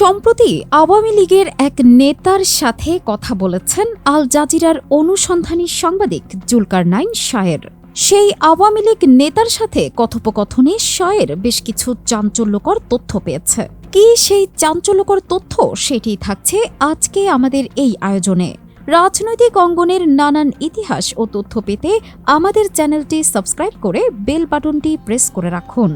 সম্প্রতি আওয়ামী লীগের এক নেতার সাথে কথা বলেছেন আল জাজিরার অনুসন্ধানী সাংবাদিক জুলকার নাইন শায়ের। সেই আওয়ামী লীগ নেতার সাথে কথোপকথনে শায়ের বেশ কিছু চাঞ্চল্যকর তথ্য পেয়েছে। কি সেই চাঞ্চল্যকর তথ্য? সেটি থাকছে আজকে আমাদের এই আয়োজনে। রাজনৈতিক অঙ্গনের নানান ইতিহাস ও তথ্য পেতে আমাদের চ্যানেলটি সাবস্ক্রাইব করে বেল বাটনটি প্রেস করে রাখুন।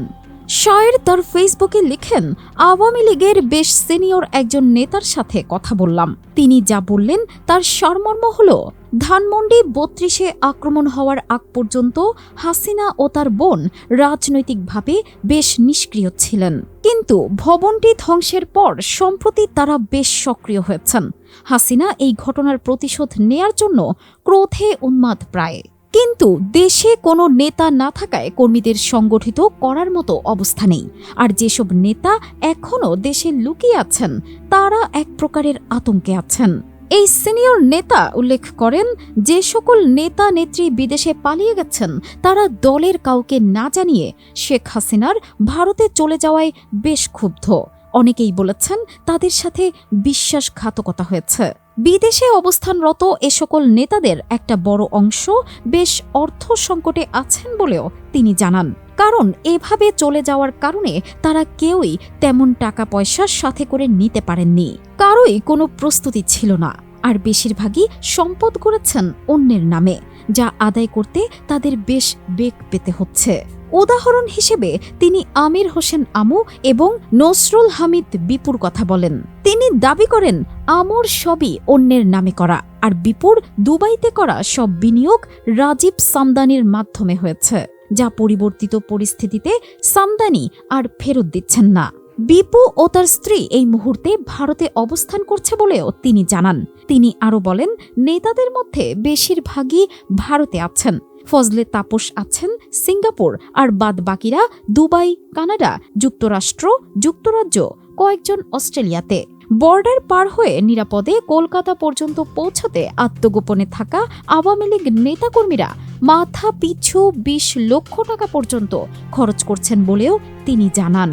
শায়ের তার ফেসবুকে লিখেন, আওয়ামী লীগের বেশ সিনিয়র একজন নেতার সাথে কথা বললাম। তিনি যা বললেন, তার সরমর্ম হল, ধানমন্ডি বত্রিশে আক্রমণ হওয়ার আগ পর্যন্ত হাসিনা ও তার বোন রাজনৈতিকভাবে বেশ নিষ্ক্রিয় ছিলেন। কিন্তু ভবনটি ধ্বংসের পর সম্প্রতি তারা বেশ সক্রিয় হয়েছেন। হাসিনা এই ঘটনার প্রতিশোধ নেয়ার জন্য ক্রোধে উন্মাদ প্রায়। কিন্তু দেশে কোনো নেতা না থাকায় কর্মীদের সংগঠিত করার মতো অবস্থা নেই। আর যেসব নেতা এখনও দেশে লুকিয়ে আছেন, তারা এক প্রকারের আতঙ্কে আছেন। এই সিনিয়র নেতা উল্লেখ করেন, যে সকল নেতা নেত্রী বিদেশে পালিয়ে গেছেন, তারা দলের কাউকে না জানিয়ে শেখ হাসিনার ভারতে চলে যাওয়ায় বেশ ক্ষুব্ধ। অনেকেই বলেছেন, তাদের সাথে বিশ্বাসঘাতকতা হয়েছে। বিদেশে অবস্থানরত এ সকল নেতাদের একটা বড় অংশ বেশ অর্থ সংকটে আছেন বলেও তিনি জানান। কারণ এভাবে চলে যাওয়ার কারণে তারা কেউই তেমন টাকা পয়সা সাথে করে নিতে পারেননি। কারোই কোনো প্রস্তুতি ছিল না। আর বেশিরভাগই সম্পদ করেছেন অন্যের নামে, যা আদায় করতে তাদের বেশ বেগ পেতে হচ্ছে। উদাহরণ হিসেবে তিনি আমির হোসেন আমু এবং নসরুল হামিদ বিপুর কথা বলেন। তিনি দাবি করেন, আমর সবই অন্যের নামে করা, আর বিপুর দুবাইতে করা সব বিনিয়োগ রাজীব সামদানির মাধ্যমে হয়েছে, যা পরিবর্তিত পরিস্থিতিতে সামদানি আর ফেরত দিচ্ছেন না। বিপু ও তার স্ত্রী এই মুহূর্তে ভারতে অবস্থান করছে বলেও তিনি জানান। তিনি আরও বলেন, নেতাদের মধ্যে বেশিরভাগই ভারতে আছেন। ফজলে তাপস আছেন সিঙ্গাপুর আর বাদ বাকিরা দুবাই, কানাডা, যুক্তরাষ্ট্র, যুক্তরাজ্য, কয়েকজন অস্ট্রেলিয়াতে। বর্ডার পার হয়ে নিরাপদে কলকাতা পর্যন্ত পৌঁছতে আত্মগোপনে থাকা আওয়ামী লীগ নেতাকর্মীরা মাথা পিছু বিশ লক্ষ টাকা পর্যন্ত খরচ করছেন বলেও তিনি জানান।